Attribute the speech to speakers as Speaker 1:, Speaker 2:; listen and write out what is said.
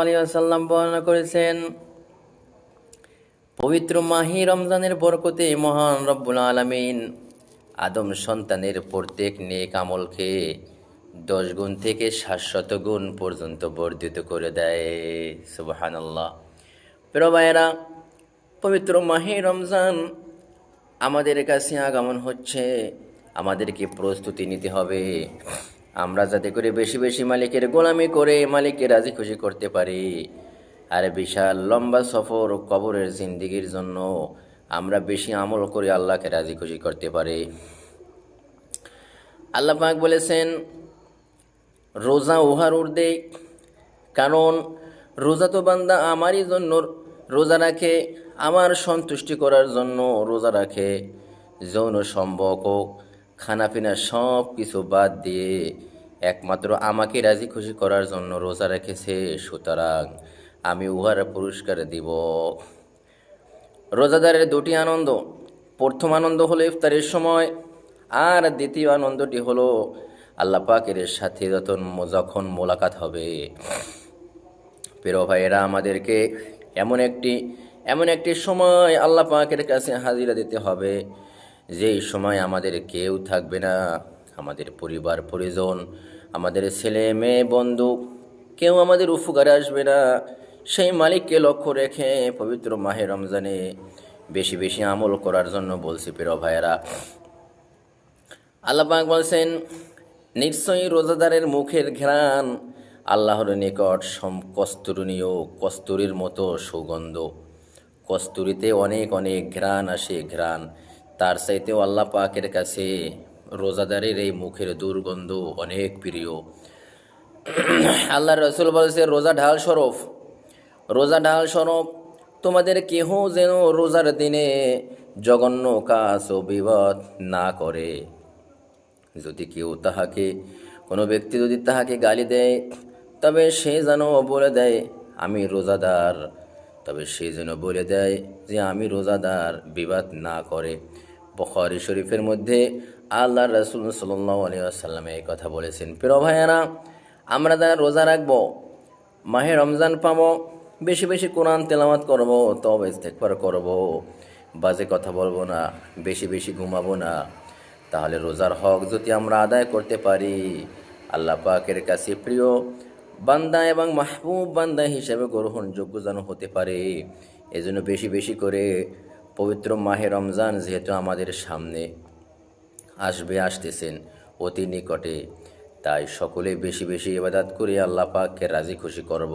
Speaker 1: আলাইহি বর্ণনা করেছেন, পবিত্র মাহি রমজানের বরকতে মহান রব্বুল আলামিন আদম সন্তানের প্রত্যেক নেক আমলকে দশ গুণ থেকে সাতশত গুণ পর্যন্ত বর্ধিত করে দেয়। সুবহানাল্লাহ। প্রিয় ভাইয়েরা, পবিত্র মাহি রমজান আমাদের কাছে আগমন হচ্ছে, আমাদেরকে প্রস্তুতি নিতে হবে। আমরা যাতে করে বেশি বেশি মালিকের গোলামি করে মালিককে রাজি খুশি করতে পারি। আর বিশাল লম্বা সফর ও কবরের জিন্দিগির জন্য আমরা বেশি আমল করে আল্লাহকে রাজি খুশি করতে পারি। আল্লাহ পাক বলেছেন, রোজা উহার উর্দে কারণ রোজা তো বান্দা আমারই জন্য, রোজা রাখে, আমার সন্তুষ্টি করার জন্য রোজা রাখে। যৌন সম্পর্ক খানাপিনা সব কিছু বাদ দিয়ে একমাত্র আমাকে রাজি খুশি করার জন্য রোজা রেখেছে, সুতরাং আমি উহার পুরস্কার দিব। রোজাদারের দুটি আনন্দ। প্রথম আনন্দ হলো ইফতারের সময়, আর দ্বিতীয় আনন্দটি হলো আল্লাহ পাকের সাথে যখন যখন মোলাকাত হবে। প্রিয় ভাইয়েরা, আমাদেরকে এমন একটি এমন একটি সময় আল্লাহ পাকের কাছে হাজিরা দিতে হবে। যেই সময় আমাদের কেউ থাকবে না, আমাদের পরিবার, পরিজন, আমাদের ছেলে, মেয়ে, বন্ধু, কেউ আমাদের উপকারে আসবে না। সেই মালিককে লক্ষ্য রেখে পবিত্র মাহে রমজানে বেশি বেশি আমল করার জন্য বলছি, প্রিয় ভাইয়েরা। আল্লাপাক বলছেন, নিশ্চয়ই রোজাদারের মুখের ঘ্রাণ আল্লাহর নিকট সম কস্তুরণীয় কস্তুরীর মতো সুগন্ধ। কস্তুরিতে অনেক অনেক ঘ্রাণ আসে, ঘ্রাণ। তার চাইতেও আল্লাহ পাকের কাছে রোজাদারের এই মুখের দুর্গন্ধ অনেক প্রিয়। আল্লাহ রসুল বলছে, রোজা ঢাল স্বরূপ রোজা ঢাল স্বরূপ তোমাদের কেহ যেন রোজার দিনে জঘন্য কাজ ও বিবাদ না করে। যদি কেউ তাহাকে, কোনো ব্যক্তি যদি তাহাকে গালি দেয়, তবে সে যেন বলে দেয়, আমি রোজাদার। তবে সে যেন বলে দেয় যে, আমি রোজাদার, বিবাদ না করে। বখারি শরীফের মধ্যে আল্লাহ রসুল সাল্লাহ আলিয়াল্লাম এই কথা বলেছেন। প্রিয় ভাইয়ারা, আমরা যারা রোজা রাখব, মাহে রমজান পাবো বেশি বেশি কোরআন তেলামাত করব তবে ইস্তেকবার করব, বাজে কথা বলব না, বেশি বেশি ঘুমাবো না, তাহলে রোজার হক যদি আমরা আদায় করতে পারি, আল্লাহ পাকের কাছে প্রিয় বান্দা এবং মাহবুব বান্দা হিসেবে গ্রহণযোগ্য যেন হতে পারে। এজন্য বেশি বেশি করে পবিত্র মাহে রমজান যেহেতু আমাদের সামনে আসবে, আসতেছেন অতি নিকটে, তাই সকলে বেশি বেশি ইবাদাত করে আল্লাহ পাককে রাজি খুশি করব।